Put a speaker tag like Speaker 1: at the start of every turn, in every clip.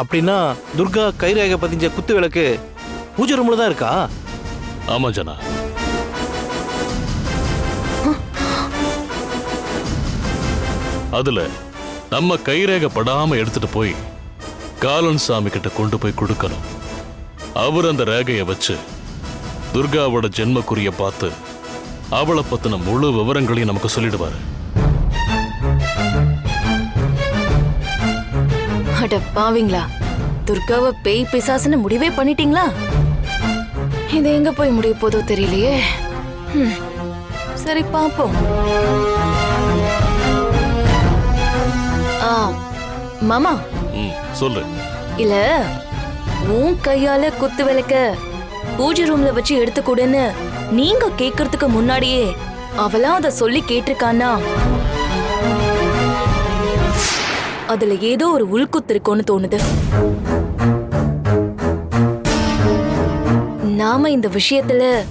Speaker 1: அப்படின்னா துர்கா கைரேகை பதிஞ்ச குத்து விளக்கு பூஜை ரூம்ல தான் இருக்கா?
Speaker 2: ஆமா ஜனா. அதுல நம்ம கைரேகை படாம எடுத்துட்டு போய் காலன் சாமி கிட்ட கொண்டு போய் கொடுக்கணும். அவர் அந்த ரேகையை வச்சு துர்காவோட ஜென்மக்குரிய பார்த்து அவளை பத்தின முழு விவரங்களையும் நமக்கு சொல்லிடுவாரு.
Speaker 3: அட பாவிங்களா துர்காவை பேய் பிசாசுன்னு முடிவே பண்ணிட்டீங்களா? இது எங்க போய் முடிய போதோ தெரியலையே. சரி பாப்போம். ஆ மாமா.
Speaker 2: சொல்லு.
Speaker 3: இல்ல உன் கையால குத்து விளக்க பூஜை ரூம்ல வச்சு எடுத்து கொடுன்னு நீங்க கேக்குறதுக்கு முன்னாடியே அவளா அத சொல்லி கேட்டிருக்கானா? அதுல ஏதோ ஒரு உள்குத்து இருக்கும்னு தோணுது. நாம இந்த விஷயத்துல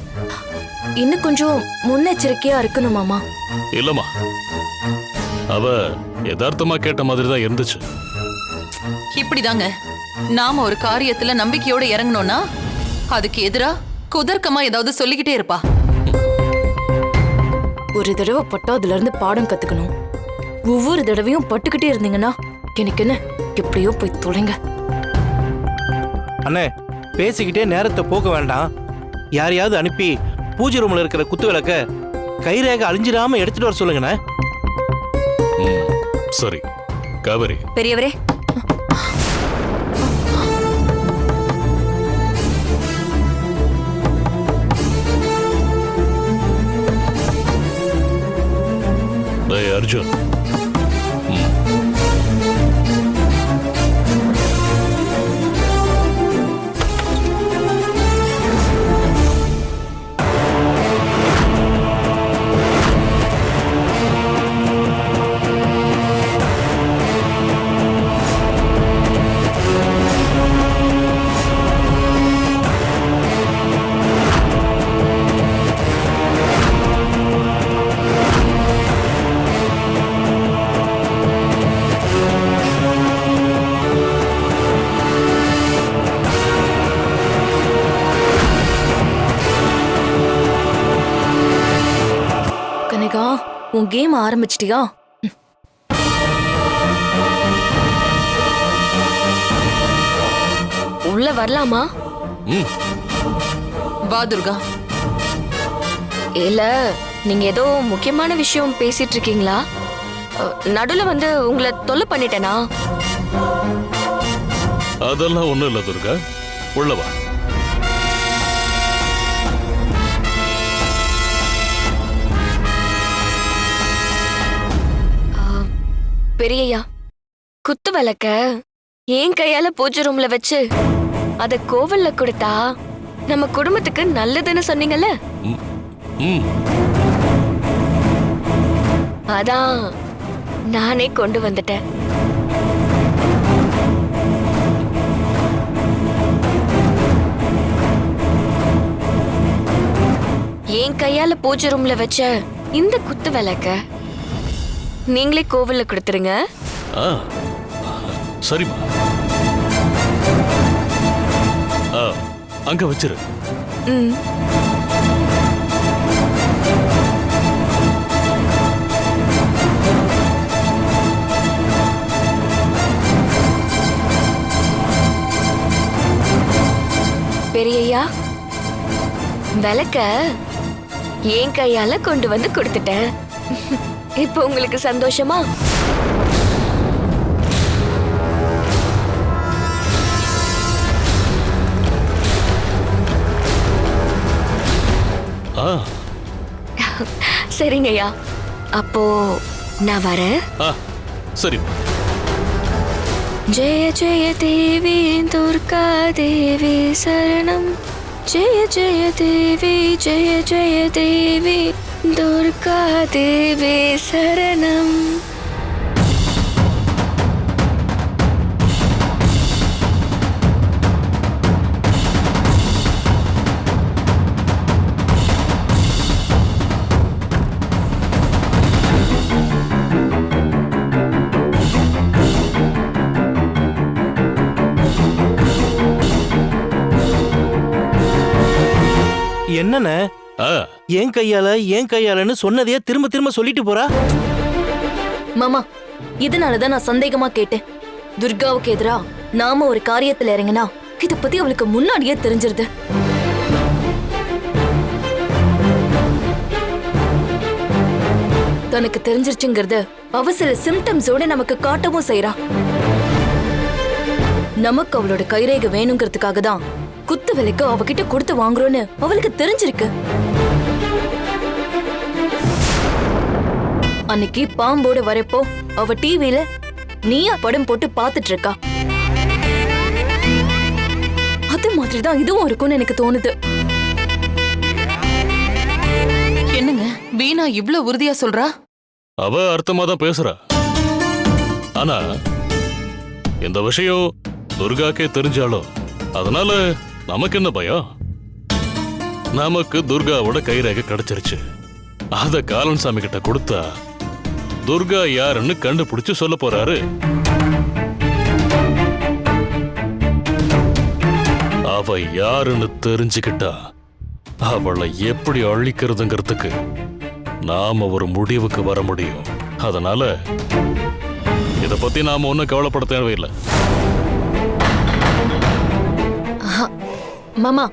Speaker 3: இன்னும் கொஞ்சம் முன்னெச்சரிக்கையா இருக்கணும் மாமா.
Speaker 2: இல்லம்மா. அவ யதார்த்தமா கேட்ட மாதிரி தான் இருந்துச்சு.
Speaker 4: இப்படிதாங்க. நாம ஒரு காரியத்துல நம்பிக்கையோட இறங்கணும்னா அதுக்கு எதிரா குதர்க்கமா ஏதாவது சொல்லிக்கிட்டே இருப்பா.
Speaker 3: ஒரு தடவை பட்டா அதுல இருந்து பாடம் கத்துக்கணும். ஒவ்வொரு தடவையும் பட்டுக்கிட்டே இருந்தீங்கன்னா எனக்கு என்ன? எப்படியோ போய் தொலைங்க.
Speaker 1: அண்ணே பேசிக்கிட்டே நேரத்தை போக்க வேண்டாம். யாரையாவது அனுப்பி பூஜை ரூம்ல இருக்கிற குத்து விளக்க கைரேகை அழிஞ்சிடாம எடுத்துட்டு வர சொல்லுங்கண்ணே.
Speaker 2: சரி. காவேரி.
Speaker 5: பெரியவரே.
Speaker 2: அர்ஜுன்.
Speaker 3: ஆரம்பிச்சிட்டியா?
Speaker 5: உள்ள வரலாமா?
Speaker 4: வா துர்கா.
Speaker 5: இல்ல நீங்க ஏதோ முக்கியமான விஷயம் பேசிட்டு இருக்கீங்களா அ, நடுவுல வந்து உங்களை தொல்லை பண்ணிட்டேனா?
Speaker 2: அதெல்லாம் ஒண்ணும் இல்ல துர்கா. உள்ளவா
Speaker 5: பெரியய்யா. குத்து விளக்க என் கையால பூஜை ரூம்ல வச்சு அத கோவில்ல கொடுத்தா நம்ம குடும்பத்துக்கு நல்லதுன்னு சொன்னீங்கல்ல? அதான் நானே கொண்டு வந்துட்டேன். என் கையால பூஜை ரூம்ல வச்ச இந்த குத்து விளக்க நீங்களே கோவில்ல கொடுத்துருங்க.
Speaker 2: ஆ சரிம்மா. ஆ அங்க வச்சிரு.
Speaker 5: ம். பெரியய்யா விளக்க என் கையால கொண்டு வந்து கொடுத்துட்டேன்? இப்போ உங்களுக்கு சந்தோஷமா? சரிங்கய்யா. அப்போ நான் வரேன்.
Speaker 2: சரிம்மா.
Speaker 5: ஜெய ஜெய தேவி துர்கா தேவி சரணம். ஜெய ஜெய தேவி ஜெய ஜெய தேவி. துர்கா தேவே சரணம்
Speaker 1: என்னண்ணே?
Speaker 2: ஏன்
Speaker 1: என் கையால என் கையாலன்னு சொன்னதையே திரும்ப திரும்ப சொல்லிட்டு போறா?
Speaker 3: மாமா இதனாலதான் நான் சந்தேகமா கேட்டேன். துர்காவுக்கு எதிரா நாம ஒரு காரியத்துல இறங்கினா இத பத்தி அவளுக்கு முன்னாடியே தெரிஞ்சிருது. தனக்கு தெரிஞ்சிருச்சுங்கிறது அவ சில சிம்டம்ஸோட நமக்கு காட்டவும் செய்யறா நமக்கு அவளோட கைரேகை வேணுங்கிறதுக்காக தான் குத்து விலைக்கு அவகிட்ட கொடுத்து வாங்குறோன்னு அவளுக்கு தெரிஞ்சிருக்கு. அன்னைக்கு பாம்போட வரப்போ அவ டிவில நீயா படம் போட்டு பாத்துட்டு இருக்கா அது மாதிரிதான் இதுவும் இருக்கும்னு எனக்கு தோணுது.
Speaker 4: என்னங்க வீணா இவ்ளோ உறுதியா சொல்றா?
Speaker 2: அவ அர்த்தமா தான் பேசுறா. ஆனா இந்த விஷயம் துர்காக்கே தெரிஞ்சாலும் அதனால நமக்கு என்ன பயம்? நமக்கு துர்காவோட கைரேகை கிடைச்சிருச்சு. அத காலன் சாமி கிட்ட கொடுத்தா துர்கா யாருன்னு கண்டுபிடிச்சு சொல்ல போறாரு. அவ யாருன்னு தெரிஞ்சுக்கிட்டா அவளை எப்படி அழிக்கிறதுங்கிறதுக்கு நாம ஒரு முடிவுக்கு வர முடியும். அதனால இத பத்தி நாம ஒன்னும் கவலைப்பட தேவையில்லை.
Speaker 3: மாமா?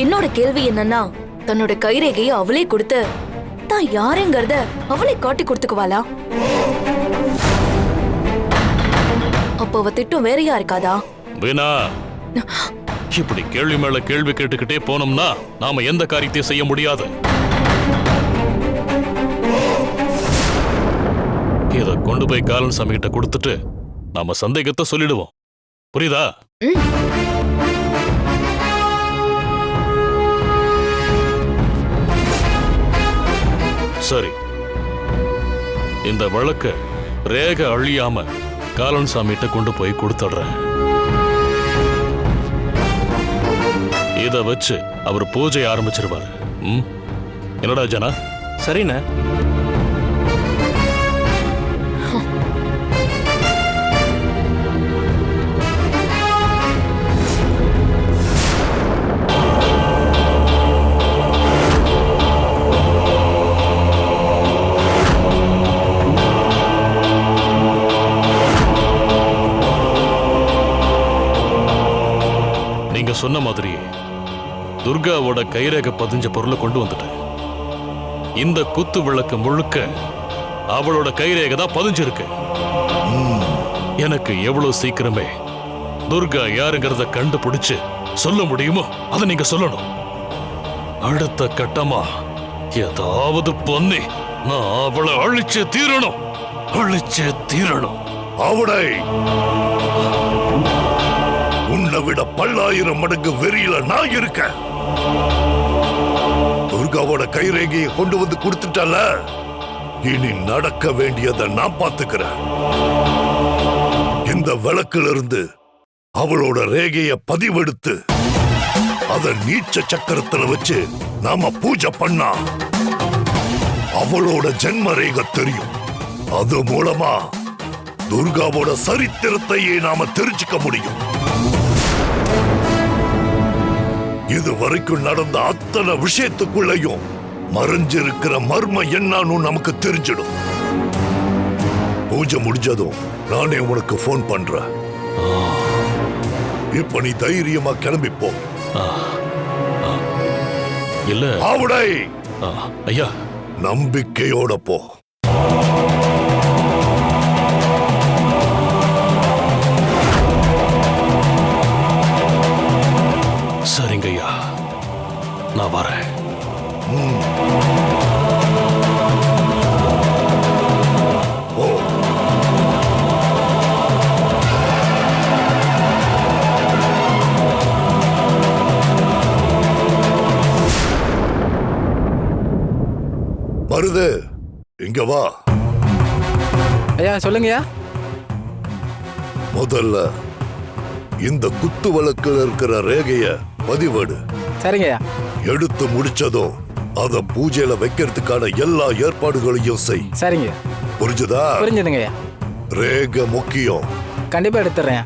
Speaker 3: என்னோட கேள்வி என்னன்னா தன்னோட கைரேகையை அவளே கொடுத்து தான் யாருங்கிறத அவளே காட்டி கொடுத்துக்குவாளா? அப்போ அவ திட்டம் வேறையா இருக்காதா?
Speaker 2: வீணா. இப்படி கேள்வி மேல கேள்வி கேட்டுக்கிட்டே போனோம்னா நாம எந்த காரியத்தையும் செய்ய முடியாது. இத கொண்டு போய் காலன் சாமி கிட்ட கொடுத்துட்டு நாம சந்தேகத்தை சொல்லிடுவோம். புரியுதா? சரி. இந்த வழக்க ரேக அழியாம காலன் சாமிகிட்ட கொண்டு போய் கொடுத்துடுறேன். இத வச்சு அவர் பூஜை ஆரம்பிச்சிருவாரு. ம்? என்னடா ஜனா?
Speaker 1: சரிண்ணே.
Speaker 2: சொன்ன மாதிரியே துர்காவோட கைரேக பதிஞ்ச பொருளை கொண்டு வந்துட்டேன். இந்த குத்து விளக்கு முழுக்க அவளோட கைரேகை தான் பதிஞ்சிருக்கு. எனக்கு எவ்வளவு சீக்கிரமே துர்கா யாருங்கிறத கண்டுபிடிச்சு சொல்ல முடியுமோ? அதை நீங்க சொல்லணும். அடுத்த கட்டமா ஏதாவது பண்ணி நான் அவளை அழிச்சு தீரணும். அழிச்சு தீரணும்.
Speaker 6: அவடை உன்னை விட பல்லாயிரம் மடங்கு வெறியில நான் இருக்கேன். துர்காவோட கைரேகையை கொண்டு வந்து கொடுத்துட்டால இனி நடக்க வேண்டியதை நான் பார்த்துக்கிறேன். இந்த விளக்குல இருந்து அவளோட ரேகைய பதிவெடுத்து அத நீச்ச சக்கரத்துல வச்சு நாம பூஜை பண்ணா அவளோட ஜென்ம ரேகை தெரியும். அது மூலமா துர்காவோட சரித்திரத்தையே நாம தெரிஞ்சுக்க முடியும். இது வரைக்கும் நடந்த அத்தனை விஷயத்துக்குள்ளேயும் மறைஞ்சிருக்கிற மர்ம என்னன்னு நமக்கு தெரிஞ்சிடும். பூஜை முடிஞ்சதும் நானே உனக்கு ஃபோன் பண்றேன். இப்ப நீ தைரியமா கிளம்பி போ
Speaker 2: இல்ல.
Speaker 6: ஆவுடை!
Speaker 2: ஐயா.
Speaker 6: நம்பிக்கையோட போ. மருது இங்க வா.
Speaker 7: ஐயா சொல்லுங்கய்யா.
Speaker 6: முதல்ல இந்த குத்து வழக்குல இருக்கிற ரேகைய பதிவேடு.
Speaker 7: சரிங்கய்யா.
Speaker 6: எடுத்து முடிச்சதும் அத பூஜையில வைக்கிறதுக்கான எல்லா ஏற்பாடுகளையும் செய்.
Speaker 7: சரிங்கய்யா
Speaker 6: புரிஞ்சுதா?
Speaker 7: புரிஞ்சுதுங்கய்யா.
Speaker 6: ரேக முக்கியம்.
Speaker 7: கண்டிப்பா எடுத்துடுறேன்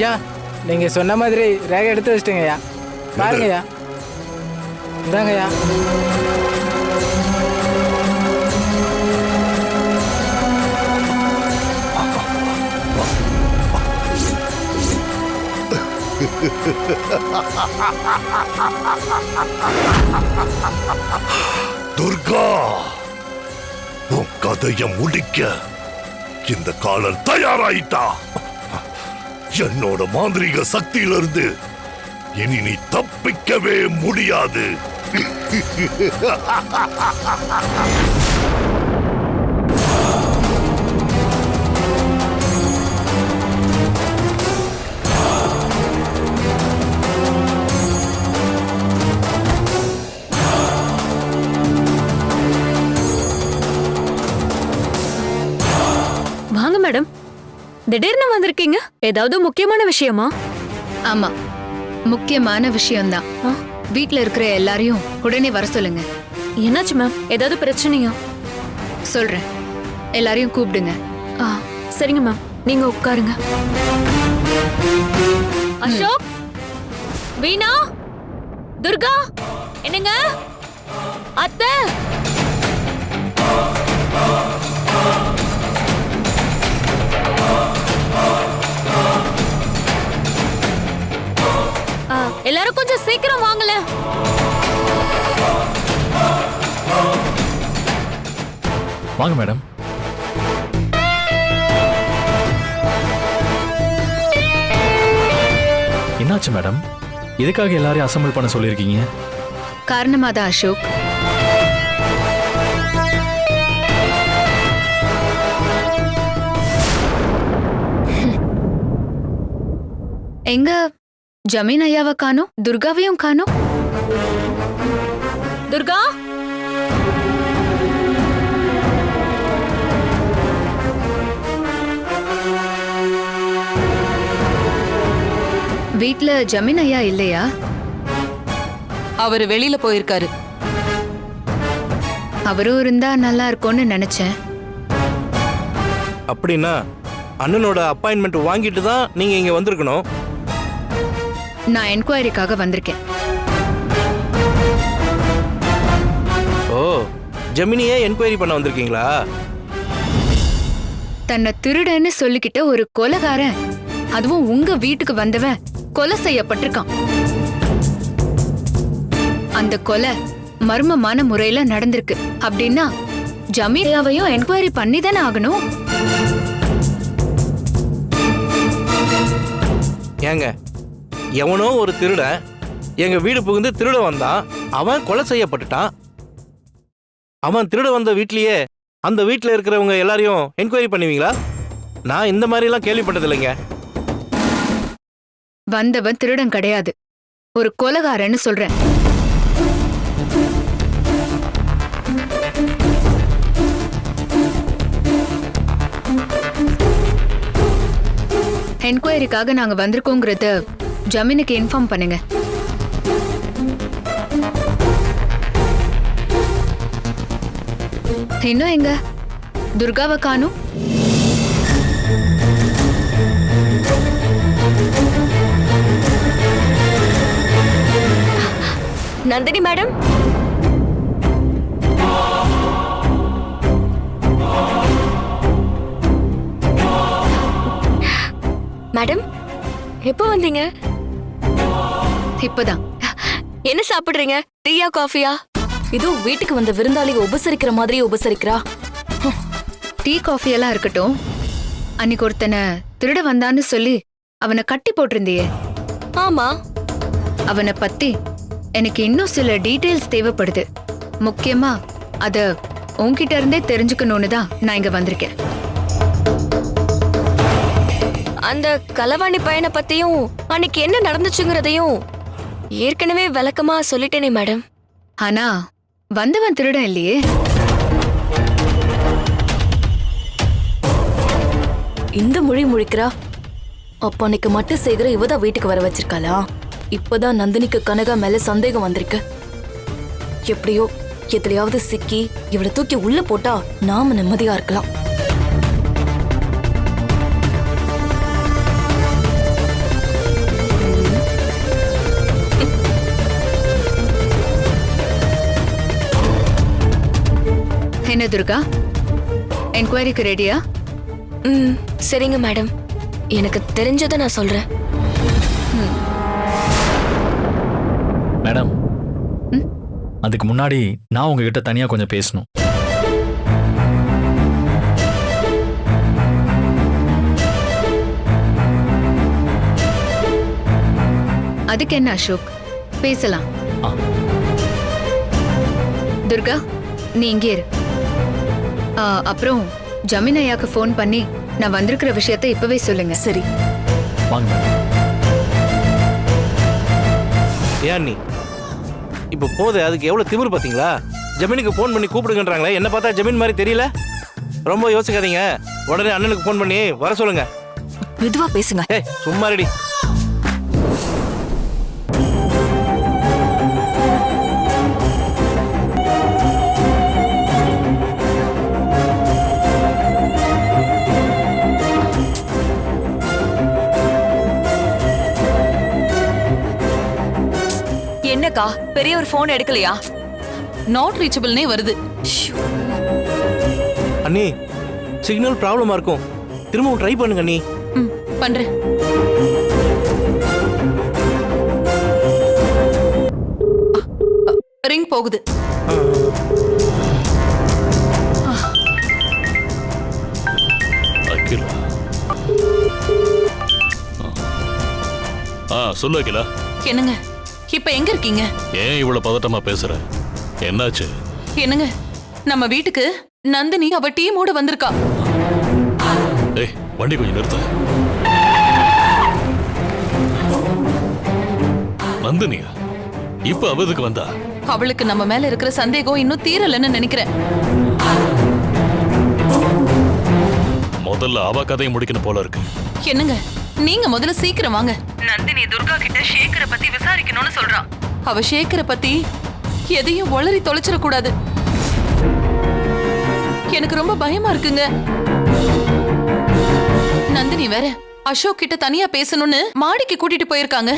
Speaker 7: ஐயா நீங்கள் சொன்ன மாதிரி ரேகை எடுத்து வச்சிட்டேங்க ஐயா. பாருங்க ஐயா. இந்தாங்க ஐயா.
Speaker 6: துர்கா உன் கதைய முடிக்க இந்த காலர் தயாராயிட்டா? என்னோட மாந்திரீக சக்தியிலிருந்து இனி நீ தப்பிக்கவே முடியாது.
Speaker 8: வாங்க மேடம். திடீர்னு வந்திருக்கீங்க? ஏதாவது முக்கியமான விஷயமா?
Speaker 9: ஆமா. முக்கியமான விஷயம்தான். வீட்ல இருக்கிற எல்லாரையும் உடனே வர சொல்லுங்க.
Speaker 8: என்னாச்சு மேம்? ஏதாவது பிரச்சனையா?
Speaker 9: சொல்றேன். எல்லாரையும் கூப்பிடுங்க.
Speaker 8: ஆ சரிங்க மேம். நீங்க உட்காருங்க. அசோக்? வீணா? துர்கா? என்னங்க? அத்தை? எல்லாரும் கொஞ்சம் சீக்கிரம் வாங்கல
Speaker 10: வாங்க மேடம். என்னாச்சு மேடம்? எதுக்காக எல்லாரையும் அசம்பிள் பண்ண சொல்லியிருக்கீங்க?
Speaker 9: காரணமாதான் அசோக். எங்க ஜமீன் ஐயாவை காணோம் துர்காவையும் காணோம்.
Speaker 8: துர்கா?
Speaker 9: வீட்ல ஜமீன் ஐயா இல்லையா?
Speaker 4: அவரு வெளியில போயிருக்காரு.
Speaker 9: அவரும் இருந்தா நல்லா இருக்கும்னு நினைச்சேன்.
Speaker 1: அப்படின்னா அண்ணனோட அப்பாயின்மெண்ட் வாங்கிட்டு தான் நீங்க இங்க வந்திருக்கணும்.
Speaker 9: நான் என்கொயரிக்காக வந்திருக்கேன்.
Speaker 1: ஓ ஜெமினியே என்கொயரி பண்ண வந்திருக்கீங்களா?
Speaker 9: தன்னை திருடன்னு சொல்லிக்கிட்ட ஒரு கொலைகாரன் அதுவும் உங்க வீட்டுக்கு வந்தவன் கொலை செய்யப்பட்டிருக்கான். அந்த கொலை மர்மமான முறையில நடந்திருக்கு. அப்படின்னா ஜமீனியாவையும் என்கொயரி பண்ணி தானே ஆகணும்?
Speaker 1: ஏங்க எவனோ ஒரு திருடன் எங்க வீடு புகுந்து திருட வந்தான். அவன் கொலை செய்யப்பட்டுட்டான். அவன் திருட வந்த வீட்லயே அந்த வீட்டில் இருக்கிறவங்க எல்லாரையும் என்கொயரி பண்ணுவீங்களா? நான் இந்த மாதிரிலாம் கேள்விப்பட்டது இல்லைங்க
Speaker 9: வந்தவன் திருடன் கிடையாது. ஒரு கொலைகாரன்னு சொல்றேன். என்கொயரிக்காக நாங்க வந்திருக்கோங்கிறத ஜமீனுக்கு இன்ஃபார்ம் பண்ணுங்க. இன்னும் எங்க? துர்காவை காணும்?
Speaker 5: நந்தினி மேடம். மேடம் எப்போ வந்தீங்க?
Speaker 9: இப்பதான்.
Speaker 5: என்ன சாப்பிடுறீங்க? டீயா காஃபியா?
Speaker 3: இதோ வீட்டுக்கு வந்த விருந்தாளிக உபசரிக்கிற மாதிரியே உபசரிக்கிறா.
Speaker 9: டீ காஃபி எல்லாம் இருக்கட்டும். அன்னைக்கு ஒருத்தனை திருட வந்தான்னு சொல்லி அவனை கட்டி போட்டிருந்தியே.
Speaker 5: ஆமா.
Speaker 9: அவனை பத்தி எனக்கு இன்னும் சில டீடைல்ஸ் தேவைப்படுது. முக்கியமா அத உன்கிட்ட இருந்தே தெரிஞ்சுக்கணும்னு தான் நான் இங்க வந்திருக்கேன்.
Speaker 5: அந்த களவாணி பையனை பத்தியும் அன்னைக்கு என்ன நடந்துச்சுங்கிறதையும் ஏற்கனவே விளக்கமா சொல்லிட்டேனே மேடம்.
Speaker 9: ஆனா வந்தவன் திருடன் இல்லையே.
Speaker 3: இந்த மொழி முழிக்கிறா? அப்ப அன்னைக்கு மட்டும் சேகர இவதான் வீட்டுக்கு வர வச்சிருக்காளா? இப்பதான் நந்தினிக்கு கனகா மேல சந்தேகம் வந்திருக்கு. எப்படியோ எதுலயாவது சிக்கி இவளை தூக்கி உள்ள போட்டா நாம நிம்மதியா இருக்கலாம்.
Speaker 9: என்ன துர்கா? என்கொயரிக்கு ரெடியா
Speaker 5: ம் சரிங்க மேடம் எனக்கு தெரிஞ்சதை நான் சொல்றேன்.
Speaker 10: மேடம் அதுக்கு முன்னாடி நான் உங்ககிட்ட தனியா கொஞ்சம் பேசணும்.
Speaker 9: அதுக்கு என்ன அசோக்? பேசலாம். துர்கா நீ இங்கே இரு. அப்புறம் ஜமீன் ஐயாக்கு ஃபோன் பண்ணி நான் வந்திருக்கிற விஷயத்த இப்பவே சொல்லுங்க.
Speaker 3: சரி.
Speaker 10: வாங்க
Speaker 1: ஏன் நீ இப்போ போகுது அதுக்கு எவ்வளோ திமிரு பார்த்தீங்களா? ஜமீனுக்கு ஃபோன் பண்ணி கூப்பிடுங்கன்றாங்களே என்ன பார்த்தா ஜமீன் மாதிரி தெரியல? ரொம்ப யோசிக்காதீங்க. உடனே அண்ணனுக்கு ஃபோன் பண்ணி வர சொல்லுங்க.
Speaker 3: மெதுவா பேசுங்க.
Speaker 1: ஏய் சும்மா ரெடி
Speaker 3: என்னக்கா பெரிய ஒரு போன் எடுக்கலையா?
Speaker 4: நாட் ரீச்சபிள்னே வருது.
Speaker 1: அண்ணி சிக்னல் ப்ராப்ளமா இருக்கும். திரும்பவும் ட்ரை பண்ணுங்க அண்ணி.
Speaker 4: ம் பண்றேன். ரிங் போகுது.
Speaker 2: அகிலா. ஆ. ஆ சொல்லு அகிலா.
Speaker 4: என்னங்க? இப்ப எங்க இருக்கீங்க?
Speaker 2: ஏன் இவ்வளவு பதட்டமா பேசுற? என்னாச்சு?
Speaker 4: என்னங்க? நம்ம வீட்டுக்கு நந்தினி அவ டீமோட வந்திருக்கா.
Speaker 2: ஏய் வண்டி கொஞ்சம் நிறுத்து. நந்தினியா? இப்ப அவ எதுக்கு வந்தா?
Speaker 4: அவளுக்கு நம்ம மேல இருக்கிற சந்தேகம் இன்னும் தீரலன்னு நினைக்கிறேன்.
Speaker 2: முதல்ல அவ கதையை முடிக்கணும் போல இருக்கு.
Speaker 4: என்னங்க? நீங்க முதல்ல சீக்கிரம் வாங்க. நந்தினி துர்கா கிட்ட ஷேக்கரை பத்தி விசாரிக்கணும்னு சொல்றா. அவ ஷேக்கரை பத்தி எதையும் ஒளறி தொலைச்சிட கூடாது எனக்கு ரொம்ப பயமா இருக்குங்க. நந்தினி வேற அசோக் கிட்ட தனியா பேசணும்னு மாடிக்கு கூட்டிட்டு போயிருக்காங்க.